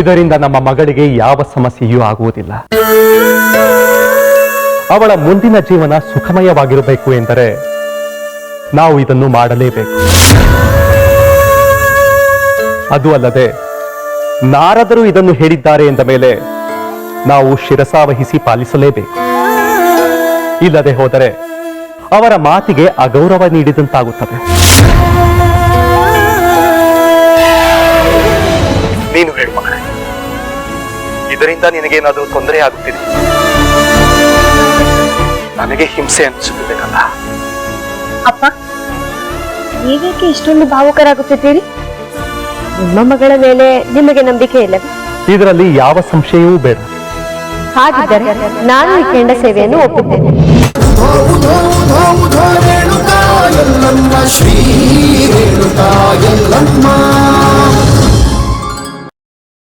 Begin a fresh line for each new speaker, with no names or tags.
ಇದರಿಂದ ನಮ್ಮ ಮಗಳಿಗೆ ಯಾವ ಸಮಸ್ಯೆಯೂ ಆಗುವುದಿಲ್ಲ. ಅವಳ ಮುಂದಿನ ಜೀವನ ಸುಖಮಯವಾಗಿರಬೇಕು ಎಂದರೆ ನಾವು ಇದನ್ನು ಮಾಡಲೇಬೇಕು. ಅದು ಅಲ್ಲದೆ ನಾರದರು ಇದನ್ನು ಹೇಳಿದ್ದಾರೆ ಎಂದ ಮೇಲೆ ನಾವು ಶಿರಸಾವಹಿಸಿ ಪಾಲಿಸಲೇಬೇಕು. ಇಲ್ಲದೆ ಹೋದರೆ ಅವರ ಮಾತಿಗೆ ಅಗೌರವ ನೀಡಿದಂತಾಗುತ್ತದೆ. ನೀನು ಹೇಳು ಮಗಳೇ ಇದರಿಂದ ನಿನಗೇನಾದರೂ ತೊಂದರೆ ಆಗುತ್ತಿದೆ? ನನಗೆ ಹಿಂಸೆ ಅನಿಸುತ್ತಿದೆ
ಅಪ್ಪ ನೀವೇಕೆ ಇಷ್ಟೊಂದು ಭಾವುಕರಾಗುತ್ತಿದ್ದೀರಿ? ನಿಮ್ಮ ಮಗಳ ಮೇಲೆ ನಿಮಗೆ ನಂಬಿಕೆ ಇಲ್ಲ.
ಇದರಲ್ಲಿ ಯಾವ ಸಂಶಯವೂ ಬೇಡ.
ಹಾಗಿದ್ದರೆ ನಾನು ಈ ಕೆಂಡ ಸೇವೆಯನ್ನು ಒಪ್ಪುತ್ತೇನೆ.
ಶ್ರೀ